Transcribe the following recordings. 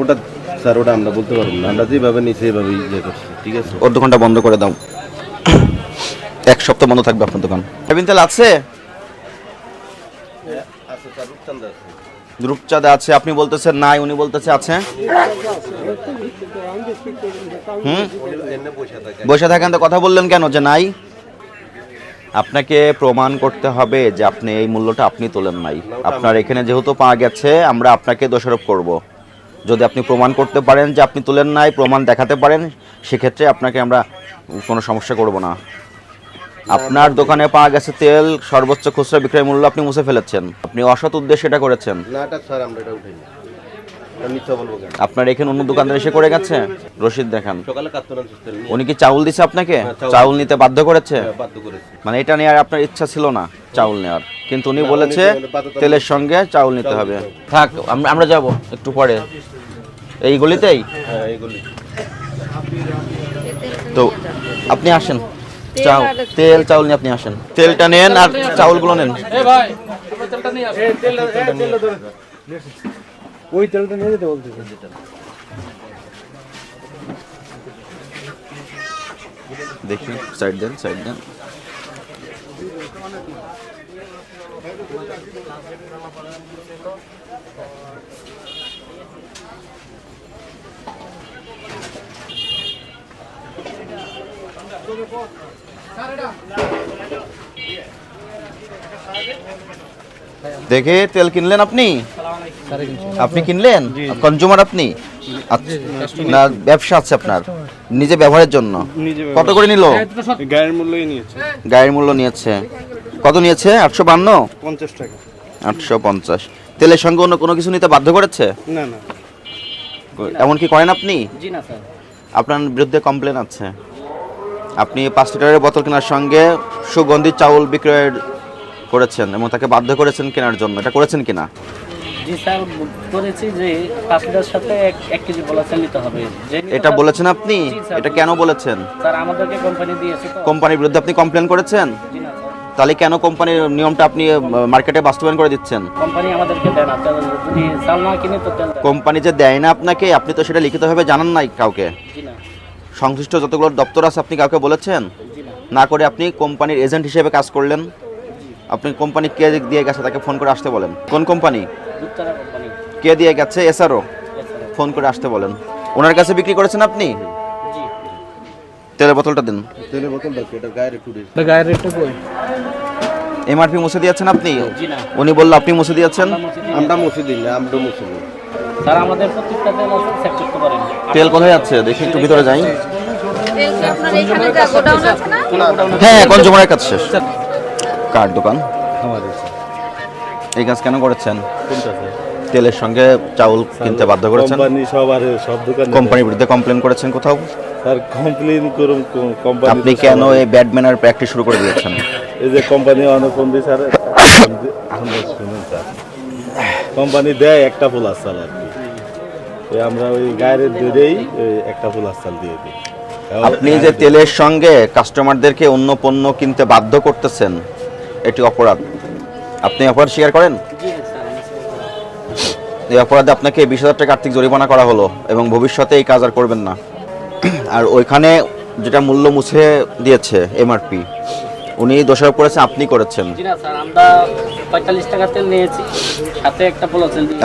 ওটা স্যার ওটা আমরা বলতে পারব না। আমরা যেভাবে নিচে এভাবে ইয়ে করছি ঠিক আছে? ওর দোকানটা বন্ধ করে দাও। এক সপ্তাহ বন্ধ থাকবে আপনার দোকান। সয়াবিন তেল আছে? আচ্ছা আছে আপনি বলতেছেন নাই উনি বলতেছে আছে। হুম? বসে থাকেন তো কথা বললেন কেন যে নাই? আপনাকে প্রমাণ করতে হবে যে আপনি এই মূল্যটা আপনি তোলেন নাই। আপনার এখানে যেহেতু পাওয়া গেছে আমরা আপনাকে দোষারোপ করব। যদি আপনি প্রমাণ করতে পারেন যে আপনি তোলেন নাই, প্রমাণ দেখাতে পারেন, সেক্ষেত্রে আপনাকে আমরা কোনো সমস্যা করব না। আপনার দোকানে পাওয়া গেছে তেল, সর্বোচ্চ খুচরা বিক্রয় মূল্য আপনি মুছে ফেলেছেন। আপনি অসৎ উদ্দেশ্যে এটা করেছেন। না, এটা স্যার, আমরা এটা আপনার এখানে অন্য দোকানদার এসে করে গেছে? রসিদ দেখান। নিয়ে উনি কি চাউল দিছে আপনাকে? হ্যাঁ, চাউল। নিতে বাধ্য করেছে? বাধ্য করেছি। মানে এটা নেওয়ার আপনার ইচ্ছা ছিল না চাউল নেওয়ার। কিন্তু উনি বলেছে তেলের সঙ্গে চাউল নিতে হবে। থাক আমরা যাব একটু পরে। এই গলিতেই? হ্যাঁ তো আপনি আসেন। চাউল তেল চাউল নিয়ে আপনি আসেন। তেলটা নেন আর চাউলগুলো নেন। ওই তেলটা নিয়ে যেতে বলতেছে। দেখি সাইড দেন সাইড দেন। দেখে তেল কিনলেন আপনি? আপনি কিনলেন? কনজিউমার আপনি? আচ্ছা, না ব্যবসা আছে আপনার? নিজে ব্যবহারের জন্য? কত করে নিল? গায়ের মূল্যই নিয়েছে। গায়ের মূল্য নিয়েছে। কত নিয়েছে? আটশো বান্ন? পঞ্চাশ টাকা। আটশো পঞ্চাশ। তেলের সঙ্গে অন্য কোনো কিছু নিতে বাধ্য করেছে? না না। এমন কি করেন আপনি? জি না স্যার। আপনার বিরুদ্ধে কমপ্লেন আছে। আপনি পাঁচ লিটারের বোতল কেনার সঙ্গে সুগন্ধি চাউল বিক্রয় করেছেন এবং তাকে বাধ্য করেছেন কেনার জন্য। এটা করেছেন কিনা? জি স্যার করেছি যে পাঁচ সাথে এক এক কেজি বলেছেন নিতে হবে। এটা বলেছেন আপনি? এটা কেন বলেছেন? স্যার আমাদেরকে কোম্পানি দিয়েছে কোম্পানির বিরুদ্ধে আপনি কমপ্লেন করেছেন? তাহলে কেন কোম্পানির নিয়মটা আপনি মার্কেটে বাস্তবায়ন করে দিচ্ছেন? কোম্পানি আমাদেরকে দেয় না। যদি চাল না কিনে তো তেল কোম্পানি যে দেয় না আপনাকে আপনি তো সেটা লিখিতভাবে জানান নাই কাউকে? সংশ্লিষ্ট যতগুলো দপ্তর আছে আপনি কাউকে বলেছেন? না। না করে আপনি কোম্পানির এজেন্ট হিসেবে কাজ করলেন? আপনি কোম্পানি কে দিয়ে গেছে তাকে ফোন করে আসতে বলেন? কোন কোম্পানি? কে দিয়ে গেছে? এসআরও? ফোন করে আসতে বলেন। ওনার কাছে বিক্রি করেছেন আপনি? তেলের বোতলটা দিন। তেলের বোতল দেখো এটা গায়ের একটু দিয়েছি। গায়ের রেটটা কই? এমআরপি মুছে দিয়েছেন আপনি? জি না। উনি বলল আপনি মুছে দিয়েছেন? আমরা মুছে দিই। মুছে দিই না আমরা মুছে দিই। স্যার আমাদের প্রত্যেকটা তেল আছে চেক করতে পারেন। তেল কোথায় আছে? দেখি একটু ভিতরে যাই। তেল কি আপনার এখানে? যা গোডাউন আছে না? হ্যাঁ কনজুমারের কাছে শেষ। কার দোকান? আমাদের এই কাজ কেন করেছেন? তেলের সঙ্গে চাউল কিনতে বাধ্য করেছেন? কোম্পানি সব আর সব দোকানে কোম্পানির বিরুদ্ধে কমপ্লেন করেছেন কোথাও? স্যার কমপ্লেন করুন কোম্পানি আপনি কেন এই ব্যাড ম্যানার প্র্যাকটিস শুরু করে দিয়েছেন? এই যে কোম্পানি ফোন স্যার শুনুন স্যার। কোম্পানি দেয় একটা ফুল আসাল আর কি। আমরা ওই গায়ের ওই একটা ফুল আসাল দিয়ে দিই। আপনি যে তেলের সঙ্গে কাস্টমারদেরকে অন্য পণ্য কিনতে বাধ্য করতেছেন এটি অপরাধ। আপনি অপরাধ শেয়ার করেন? এই অপরাধে আপনাকে বিশ হাজার টাকা আর্থিক জরিমানা করা হলো এবং ভবিষ্যতে এই কাজ আর করবেন না। আর ওইখানে যেটা মূল্য মুছে দিয়েছে এমআরপি উনি দোষারোপ করেছেন আপনি করেছেন।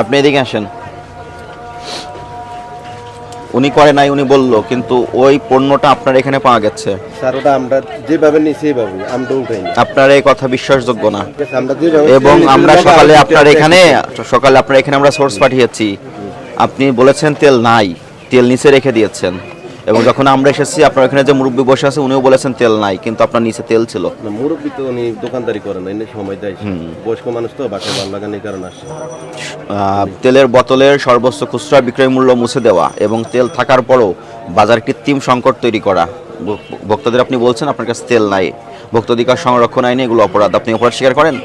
আপনি এদিকে আসেন। উনি করে নাই উনি বলল কিন্তু ওই পণ্যটা আপনার এখানে পাওয়া গেছে। স্যার ওটা আমরা যেভাবে নিই সেইভাবে আমরা উঠাই আপনার এই কথা বিশ্বাসযোগ্য না। এবং আমরা সকালে আপনার এখানে সকালে আপনার এখানে আমরা সোর্স পাঠিয়েছি। আপনি বলেছেন তেল নাই তেল নিচে রেখে দিয়েছেন। এবং যখন আমরা এসেছি আপনার এখানে যে মুরব্বী বসে আছে উনিও বলেছেন তেল নাই কিন্তু আপনার নিচে তেল ছিল। না, মুরব্বী তো উনি দোকানদারি করেন না এনে সময় দেয় বয়স্ক মানুষ তো বাসায় ভালো লাগানোর কারণ আসে। তেলের বোতলের সর্বোচ্চ খুচরা বিক্রয় মূল্য মুছে দেওয়া এবং তেল থাকার পরও বাজার কৃত্রিম সংকট তৈরি করা। ভোক্তাদের আপনি বলছেন আপনার কাছে তেল নাই। ভোক্তাধিকার সংরক্ষণ আইনে এগুলো অপরাধ। আপনি অপরাধ স্বীকার করেন?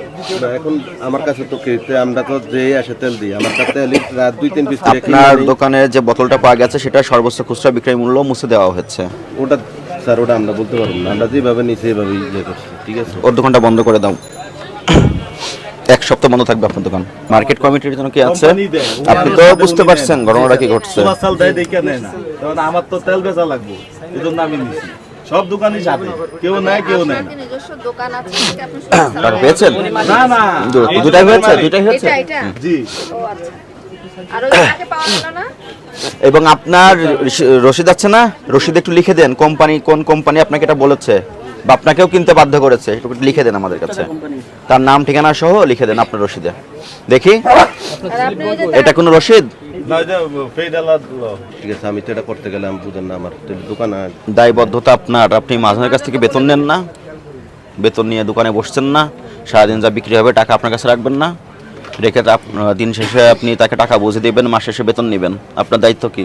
এখন আমার কাছে তো কিনতে আমরা তো যে আসে তেল দিই। আমার কাছে রাত দুই তিন পিস আপনার দোকানে যে বোতলটা পাওয়া গেছে সেটা সর্বোচ্চ খুচরা বিক্রয় মূল্য মুছে দেওয়া হচ্ছে ওটা স্যার ওটা আমরা বলতে পারব না। আমরা যেভাবে নিই সেইভাবে ইয়ে করছি ঠিক আছে? ওর দোকানটা বন্ধ করে দাও। এক সপ্তাহ বন্ধ থাকবে আপনার দোকান। মার্কেট কমিটির জন্য কি আছে? আপনি তো বুঝতে পারছেন। ঘটনাটা কি ঘটছে। আমার তো তেল বেচা লাগবে এই জন্য আমি নিছি। সব দোকানই সাথে কেউ নেয় কেউ নেয় আপনার না। কি নিজস্ব দোকান আছে নাকি আপনি পেয়েছেন? না না। দুটাই হয়েছে? দুটাই হয়েছে? এটা এটা। জি। ও আচ্ছা। এবং আপনার রসি- রসিদ আছে না? রসিদ একটু লিখে দেন কোম্পানি কোন কোম্পানি আপনাকে এটা বলেছে? বা আপনাকেও কিনতে বাধ্য করেছে? একটু লিখে দেন আমাদের কাছে। তার নাম ঠিকানা সহ লিখে দেন আপনার রসিদে দেখি। এটা কোনো রসিদ ঠিক আছে আমি তো এটা করতে গেলে আমি বুঝেন না আমার। দোকান দায়বদ্ধতা আপনার। আপনি মাঝের কাছ থেকে বেতন নেন না। বেতন নিয়ে দোকানে বসছেন না। সারাদিন যা বিক্রি হবে টাকা আপনার কাছে রাখবেন না। রেখে দিন শেষে আপনি তাকে টাকা বুঝে দেবেন মাস শেষে বেতন নেবেন। আপনার দায়িত্ব কি?